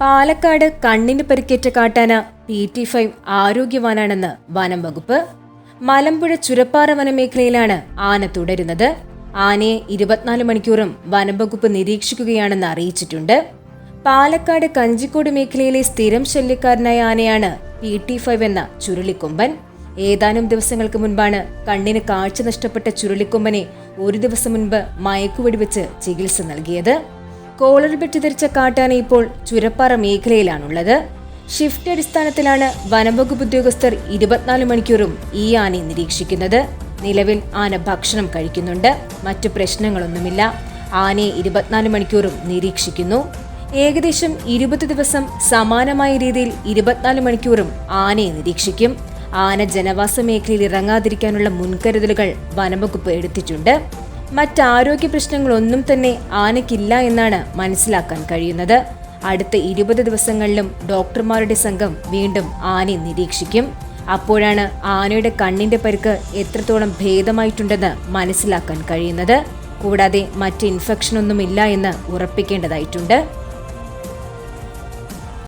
പാലക്കാട് കണ്ണിന് പരിക്കേറ്റ കാട്ടാന പി ടി ഫൈവ് ആരോഗ്യവാനാണെന്ന് വനം വകുപ്പ്. മലമ്പുഴ ചുരപ്പാറ വനമേഖലയിലാണ് ആന തുടരുന്നത്. ആനയെ ഇരുപത്തിനാല് മണിക്കൂറും വനം വകുപ്പ് നിരീക്ഷിക്കുകയാണെന്ന് അറിയിച്ചിട്ടുണ്ട്. പാലക്കാട് കഞ്ചിക്കോട് മേഖലയിലെ സ്ഥിരം ശല്യക്കാരനായ ആനയാണ് പി ടി ഫൈവ് എന്ന ചുരുളിക്കൊമ്പൻ. ഏതാനും ദിവസങ്ങൾക്ക് മുൻപാണ് കണ്ണിന് കാഴ്ച നഷ്ടപ്പെട്ട ചുരുളിക്കൊമ്പനെ ഒരു ദിവസം മുൻപ് മയക്കുവെടിവെച്ച് ചികിത്സ നൽകിയത്. കോളർ ബെറ്റ് ധരിച്ച കാട്ടാന ഇപ്പോൾ ചുരപ്പാറ മേഖലയിലാണുള്ളത്. ഷിഫ്റ്റ് അടിസ്ഥാനത്തിലാണ് വനംവകുപ്പ് ഉദ്യോഗസ്ഥർ ഇരുപത്തിനാല് മണിക്കൂറും ഈ ആനയെ നിരീക്ഷിക്കുന്നത്. നിലവിൽ ആന ഭക്ഷണം കഴിക്കുന്നുണ്ട്. മറ്റു പ്രശ്നങ്ങളൊന്നുമില്ല. ആനയെ ഇരുപത്തിനാല് മണിക്കൂറും നിരീക്ഷിക്കുന്നു. ഏകദേശം ഇരുപത് ദിവസം സമാനമായ രീതിയിൽ ഇരുപത്തിനാല് മണിക്കൂറും ആനയെ നിരീക്ഷിക്കും. ആന ജനവാസ മേഖലയിൽ ഇറങ്ങാതിരിക്കാനുള്ള മുൻകരുതലുകൾ വനംവകുപ്പ് എടുത്തിട്ടുണ്ട്. മറ്റാരോഗ്യ പ്രശ്നങ്ങളൊന്നും തന്നെ ആനയ്ക്കില്ല എന്നാണ് മനസ്സിലാക്കാൻ കഴിയുന്നത്. അടുത്ത ഇരുപത് ദിവസങ്ങളിലും ഡോക്ടർമാരുടെ സംഘം വീണ്ടും ആനയെ നിരീക്ഷിക്കും. അപ്പോഴാണ് ആനയുടെ കണ്ണിന്റെ പരുക്ക് എത്രത്തോളം ഭേദമായിട്ടുണ്ടെന്ന് മനസ്സിലാക്കാൻ കഴിയുന്നത്. കൂടാതെ മറ്റ് ഇൻഫെക്ഷനൊന്നുമില്ല എന്ന് ഉറപ്പിക്കേണ്ടതായിട്ടുണ്ട്.